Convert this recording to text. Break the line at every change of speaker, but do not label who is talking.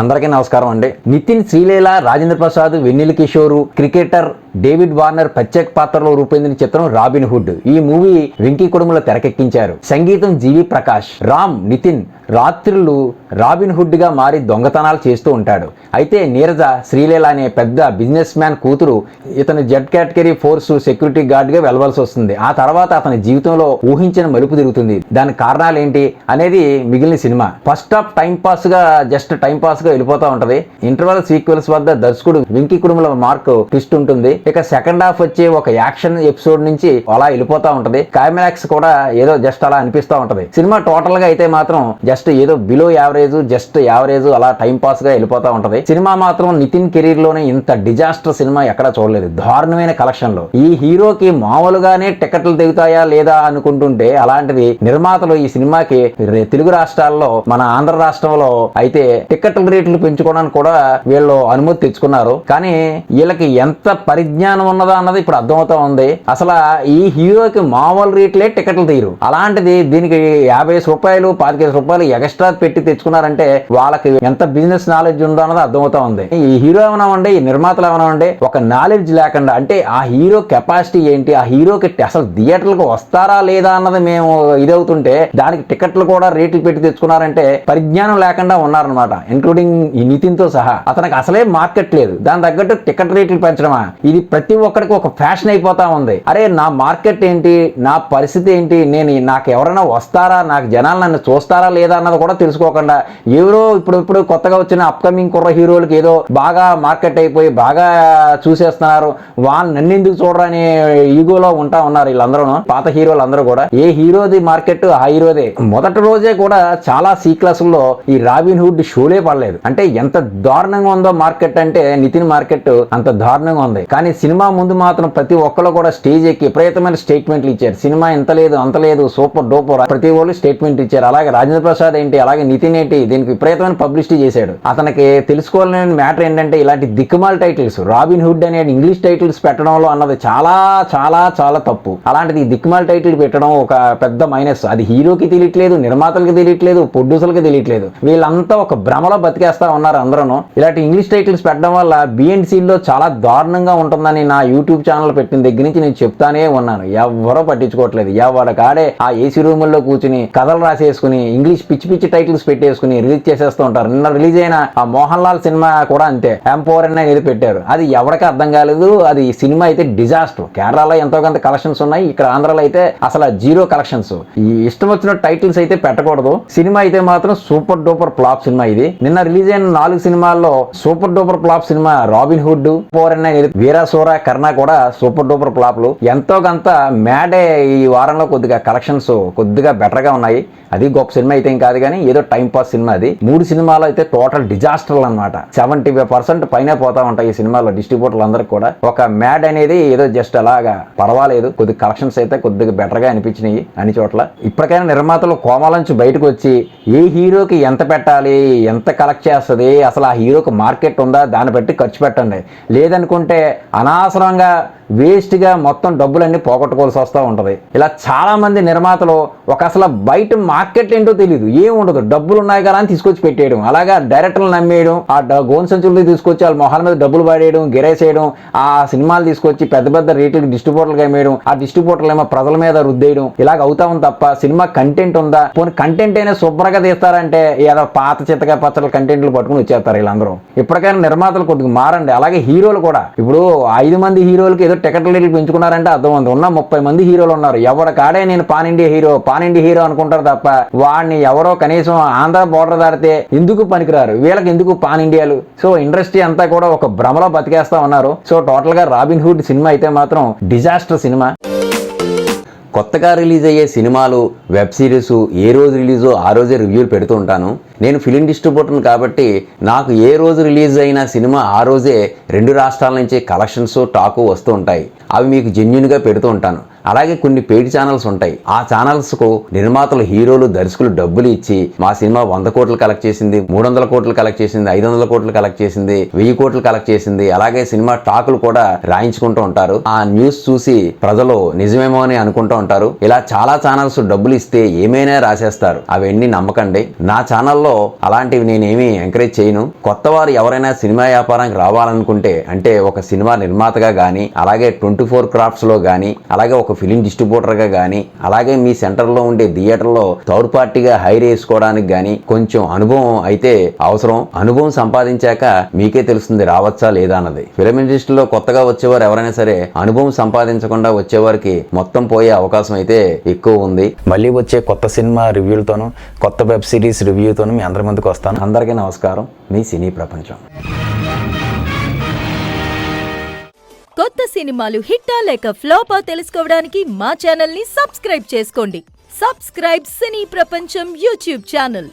అందరికీ నమస్కారం అండి. Nithin Sreeleela Rajendra Prasad Vennela Kishore cricketer David Warner ప్రత్యేక పాత్రలో రూపొందిన చిత్రం రాబిన్ హుడ్. ఈ మూవీ వెంకీ కుటుంబంలో తెరకెక్కించారు. సంగీతం జీవి ప్రకాష్ రామ్ నితిన్ రాత్రులు రాబిన్ హుడ్గా మారి దొంగతనాలు చేస్తూ ఉంటాడు. అయితే నీరజ శ్రీలీల అనే పెద్ద బిజినెస్ మ్యాన్ కూతురు ఇతను జెడ్ కేటగిరీ ఫోర్స్ సెక్యూరిటీ గార్డ్గా వెళ్ళవలసి వస్తుంది. ఆ తర్వాత అతని జీవితంలో ఊహించిన మలుపు తిరుగుతుంది. దాని కారణాలు ఏంటి అనేది మిగిలిన సినిమా. ఫస్ట్ హాఫ్ టైం పాస్గా జస్ట్ టైం పాస్గా వెళ్ళిపోతా ఉంటది. ఇంటర్వల్ సీక్వెల్స్ వద్ద దర్శకుడు వెంకీ కుటుంబంలో మార్క్ ట్విస్ట్ ఉంటుంది. ఇక సెకండ్ హాఫ్ వచ్చి ఒక యాక్షన్ ఎపిసోడ్ నుంచి అలా వెళ్ళిపోతా ఉంటది. క్లైమాక్స్ కూడా ఏదో జస్ట్ అలా అనిపిస్తూ ఉంటది. సినిమా టోటల్గా అయితే మాత్రం జస్ట్ ఏదో బిలో యావరేజ్ జస్ట్ యావరేజ్ అలా టైం పాస్గా వెళ్ళిపోతా ఉంటది. సినిమా మాత్రం నితిన్ కెరీర్లోనే ఇంత డిజాస్టర్ సినిమా ఎక్కడా చూడలేదు. దారుణమైన కలెక్షన్లో. ఈ హీరోకి మామూలుగానే టికెట్లు దిగుతాయా లేదా అనుకుంటుంటే అలాంటిది నిర్మాతలు ఈ సినిమాకి తెలుగు రాష్ట్రాల్లో మన ఆంధ్ర రాష్ట్రంలో అయితే టికెట్ల రేట్లు పెంచుకోవడానికి కూడా వీళ్ళు అనుమతి తెచ్చుకున్నారు. కానీ వీళ్ళకి ఎంత పరిజ్ఞానం ఉన్నదా అన్నది ఇప్పుడు అర్థమవుతా ఉంది. అసలు ఈ హీరోకి మామూలు రేట్లే టికెట్లు తీరు అలాంటిది దీనికి యాభై రూపాయలు పాతికేసి రూపాయలు ఎక్స్ట్రా పెట్టి తెచ్చుకున్నారంటే వాళ్ళకి ఎంత బిజినెస్ నాలెడ్జ్ ఉందో అన్నది అర్థమవుతా ఉంది. ఈ హీరో ఏమైనా ఉండే ఈ నిర్మాతలు ఏమైనా ఉండే ఒక నాలెడ్జ్ లేకుండా అంటే ఆ హీరో కెపాసిటీ ఏంటి ఆ హీరోకి అసలు థియేటర్లకు వస్తారా లేదా అన్నది మేము ఇదవుతుంటే దానికి టికెట్లు కూడా రేట్లు పెట్టి తెచ్చుకున్నారంటే పరిజ్ఞానం లేకుండా ఉన్నారనమాట ఇంక్లూడింగ్ ఈ నితిన్తో సహా. అతనికి అసలే మార్కెట్ లేదు. దాని తగ్గట్టు టికెట్ రేట్లు పెంచడమా? ఇది ప్రతి ఒక్కరికి ఒక ఫ్యాషన్ అయిపోతా ఉంది. అరే నా మార్కెట్ ఏంటి? నా పరిస్థితి ఏంటి? నేను నాకు ఎవరైనా వస్తారా? నాకు జనాలు నన్ను చూస్తారా లేదా అన్నది కూడా తెలుసుకోకుండా ఎవరో ఇప్పుడు ఇప్పుడు కొత్తగా వచ్చిన అప్కమింగ్ కుర్ర హీరోలకి ఏదో బాగా మార్కెట్ అయిపోయి బాగా చూసేస్తున్నారు. వాళ్ళు నన్ను ఎందుకు చూడరని ఈగోలో ఉంటా ఉన్నారు వీళ్ళందరూ పాత హీరోలు అందరూ కూడా. ఏ హీరోది మార్కెట్ ఆ హీరోదే. మొదటి రోజే కూడా చాలా సీ క్లాసుల్లో ఈ రాబిన్ హుడ్ షోలే పడలేదు. అంటే ఎంత దారుణంగా ఉందో మార్కెట్ అంటే నితిన్ మార్కెట్ అంత దారుణంగా ఉంది. కానీ సినిమా ముందు మాత్రం ప్రతి ఒక్కరు కూడా స్టేజ్ ఎక్కి విపరీతమైన స్టేట్మెంట్లు ఇచ్చారు. సినిమా ఇంత లేదు అంత లేదు సూపర్ డూపర్ ప్రతి ఒళ్ళు స్టేట్మెంట్ ఇచ్చారు. అలాగే రాజేంద్ర ప్రసాద్ ఏంటి అలాగే నితిన్ ఏంటి దీనికి విపరీతమైన పబ్లిసిటీ చేశాడు. అతనికి తెలుసుకోవాలని మ్యాటర్ ఏంటంటే ఇలాంటి దిక్కుమాల టైటిల్స్ రాబిన్ హుడ్ అనే ఇంగ్లీష్ టైటిల్స్ పెట్టడంలో అన్నది చాలా చాలా చాలా తప్పు. అలాంటిది దిక్కుమాల టైటిల్ పెట్టడం ఒక పెద్ద మైనస్. అది హీరోకి తెలియట్లేదు నిర్మాతలకి తెలియట్లేదు ప్రొడ్యూసర్కి తెలియట్లేదు. వీళ్ళంతా ఒక భ్రమలో బతికేస్తా ఉన్నారు అందరూ ఇలాంటి ఇంగ్లీష్ టైటిల్స్ పెట్టడం వల్ల బిఎన్సీలో చాలా దారుణంగా ఉంటుందని నా యూట్యూబ్ ఛానల్ పెట్టిన దగ్గర నుంచి నేను చెప్తానే ఉన్నాను. ఎవరో పట్టించుకోవట్లేదు. ఎవరి కాడే ఆ ఏసీ రూముల్లో కూర్చుని కథలు రాసేసుకుని ఇంగ్లీష్ పిచ్చి పిచ్చి టైటిల్స్ పెట్టేసుకుని రిలీజ్ చేసేస్తూ ఉంటారు. నిన్న రిలీజ్ అయిన ఆ మోహన్ లాల్ సినిమా కూడా అంతే. ఎంపోర్ అనేది పెట్టారు. అది ఎవరికి అర్థం కాలేదు. అది సినిమా అయితే డిజాస్టర్. కేరళలో ఎంతో కొంత కలెక్షన్స్ ఉన్నాయి. ఇక్కడ ఆంధ్రాలో అయితే అసలు జీరో కలెక్షన్స్. ఈ ఇష్టం వచ్చిన టైటిల్స్ అయితే పెట్టకూడదు. సినిమా అయితే మాత్రం సూపర్ డూపర్ ఫ్లాప్ సినిమా ఇది. నిన్న రిలీజ్ అయిన నాలుగు సినిమాల్లో super duper flop cinema Robin Hood పోర్ అనేది సూర కర్ణ కూడా సూపర్ డూపర్ ఫ్లాప్లు ఎంతో కొంత మ్యాడే ఈ వారంలో కొద్దిగా కలెక్షన్స్ కొద్దిగా బెటర్గా ఉన్నాయి. అది గొప్ప సినిమా అయితే ఏం కాదు కానీ ఏదో టైం పాస్ సినిమా అది. మూడు సినిమాలు అయితే టోటల్ డిజాస్టర్లు అనమాట సెవెంటీ ఫైవ్ పర్సెంట్ పైన పోతా ఉంటాయి ఈ సినిమాలో డిస్ట్రిబ్యూటర్లు అందరికి కూడా. ఒక మ్యాడ్ అనేది ఏదో జస్ట్ అలాగా పర్వాలేదు. కొద్ది కలెక్షన్స్ అయితే కొద్దిగా బెటర్గా అనిపించినాయి అన్ని చోట్ల. ఇప్పటికైనా నిర్మాతలు కోమాల నుంచి బయటకు వచ్చి ఏ హీరోకి ఎంత పెట్టాలి ఎంత కలెక్ట్ చేస్తుంది అసలు ఆ హీరోకి మార్కెట్ ఉందా దాన్ని బట్టి ఖర్చు పెట్టండి. లేదనుకుంటే అనవసరంగా వేస్ట్గా మొత్తం డబ్బులన్నీ పోగొట్టుకోవాల్సి వస్తూ ఉంటుంది. ఇలా చాలామంది నిర్మాతలు ఒక అసలు బయట మార్కెట్ ఏంటో తెలియదు ఏం ఉండదు. డబ్బులు ఉన్నాయి కదా అని తీసుకొచ్చి పెట్టేయడం. అలాగా డైరెక్టర్లు నమ్మేయడం ఆ గోన్ సంచులు తీసుకొచ్చి వాళ్ళ మొహాల మీద డబ్బులు పడేయడం గిరేసేయడం ఆ సినిమాలు తీసుకొచ్చి పెద్ద పెద్ద రేట్లకు డిస్ట్రిబ్యూటర్లు అమ్మేయడం ఆ డిస్ట్రిబ్యూటర్లు ఏమో ప్రజల మీద రుద్దేయడం ఇలాగ అవుతా ఉంది తప్ప సినిమా కంటెంట్ ఉందా? పోనీ కంటెంట్ అయినా శుభ్రంగా తీస్తారంటే ఏదో పాత చిత్తగా పచ్చల కంటెంట్లు పట్టుకుని వచ్చేస్తారు వీళ్ళందరూ. ఇప్పటికైనా నిర్మాతలు కొద్దిగా మారండి. అలాగే హీరోలు కూడా. ఇప్పుడు ఐదు మంది హీరోలకి ఏదో టికెట్ రేట్లు పెంచుకున్నారంటే అర్థం ఉంది. ఉన్న ముప్పై మంది హీరోలు ఉన్నారు. ఎవడ కాడే నేను pan India hero pan India hero అనుకుంటారు తప్ప వాడిని ఎవరో కనీసం ఆంధ్ర బోర్డర్ దాటితే ఎందుకు పనికిరారు? వీళ్ళకి ఎందుకు పాన్ ఇండియాలు? సో ఇండస్ట్రీ అంతా కూడా ఒక భ్రమలో బతికేస్తా ఉన్నారు. సో టోటల్గా రాబిన్ హుడ్ సినిమా అయితే మాత్రం డిజాస్టర్ సినిమా. కొత్తగా రిలీజ్ అయ్యే సినిమాలు వెబ్ సిరీస్ ఏ రోజు రిలీజో ఆ రోజే రివ్యూలు పెడుతూ ఉంటాను. నేను ఫిలిం డిస్ట్రిబ్యూటర్ని కాబట్టి నాకు ఏ రోజు రిలీజ్ అయిన సినిమా ఆ రోజే రెండు రాష్ట్రాల నుంచి కలెక్షన్స్ టాకు వస్తూ ఉంటాయి. అవి మీకు జెన్యున్గా పెడుతూ ఉంటాను. అలాగే కొన్ని పెయిడ్ ఛానల్స్ ఉంటాయి. ఆ ఛానల్స్కు నిర్మాతలు హీరోలు దర్శకులు డబ్బులు ఇచ్చి మా సినిమా వంద కోట్లు కలెక్ట్ చేసింది మూడు వందల కోట్లు కలెక్ట్ చేసింది ఐదు వందల కోట్లు కలెక్ట్ చేసింది వెయ్యి కోట్లు కలెక్ట్ చేసింది. అలాగే సినిమా టాకులు కూడా రాయించుకుంటూ ఉంటారు. ఆ న్యూస్ చూసి ప్రజలు నిజమేమో అని అనుకుంటూ ఉంటారు. ఇలా చాలా ఛానల్స్ డబ్బులు ఇస్తే ఏమైనా రాసేస్తారు. అవన్నీ నమ్మకండి. నా ఛానల్లో అలాంటివి నేనేమి ఎంకరేజ్ చేయను. కొత్త వారు ఎవరైనా సినిమా వ్యాపారానికి రావాలనుకుంటే అంటే ఒక సినిమా నిర్మాతగా కానీ అలాగే ట్వంటీ ఫోర్ క్రాఫ్ట్స్లో కానీ అలాగే ఒక ఫిలిం డిస్ట్రిబ్యూటర్గా కానీ అలాగే మీ సెంటర్లో ఉండే థియేటర్లో థర్డ్ పార్టీగా హైర్ వేసుకోవడానికి కానీ కొంచెం అనుభవం అయితే అవసరం. అనుభవం సంపాదించాక మీకే తెలుస్తుంది రావచ్చా లేదా అన్నది. ఫిలిం ఇండస్ట్రీలో కొత్తగా వచ్చేవారు ఎవరైనా సరే అనుభవం సంపాదించకుండా వచ్చేవారికి మొత్తం పోయే అవకాశం అయితే ఎక్కువ ఉంది.
మళ్ళీ వచ్చే కొత్త సినిమా రివ్యూలతోనూ కొత్త వెబ్ సిరీస్ రివ్యూతోనూ మీ అందరి ముందుకు వస్తాను.
అందరికీ నమస్కారం. మీ సినీ ప్రపంచం.
కొత్త సినిమాలు హిట్టా లేక ఫ్లాపా తెలుసుకోవడానికి మా ఛానల్ని సబ్స్క్రైబ్ చేసుకోండి. సబ్స్క్రైబ్ సినీ ప్రపంచం యూట్యూబ్ ఛానల్.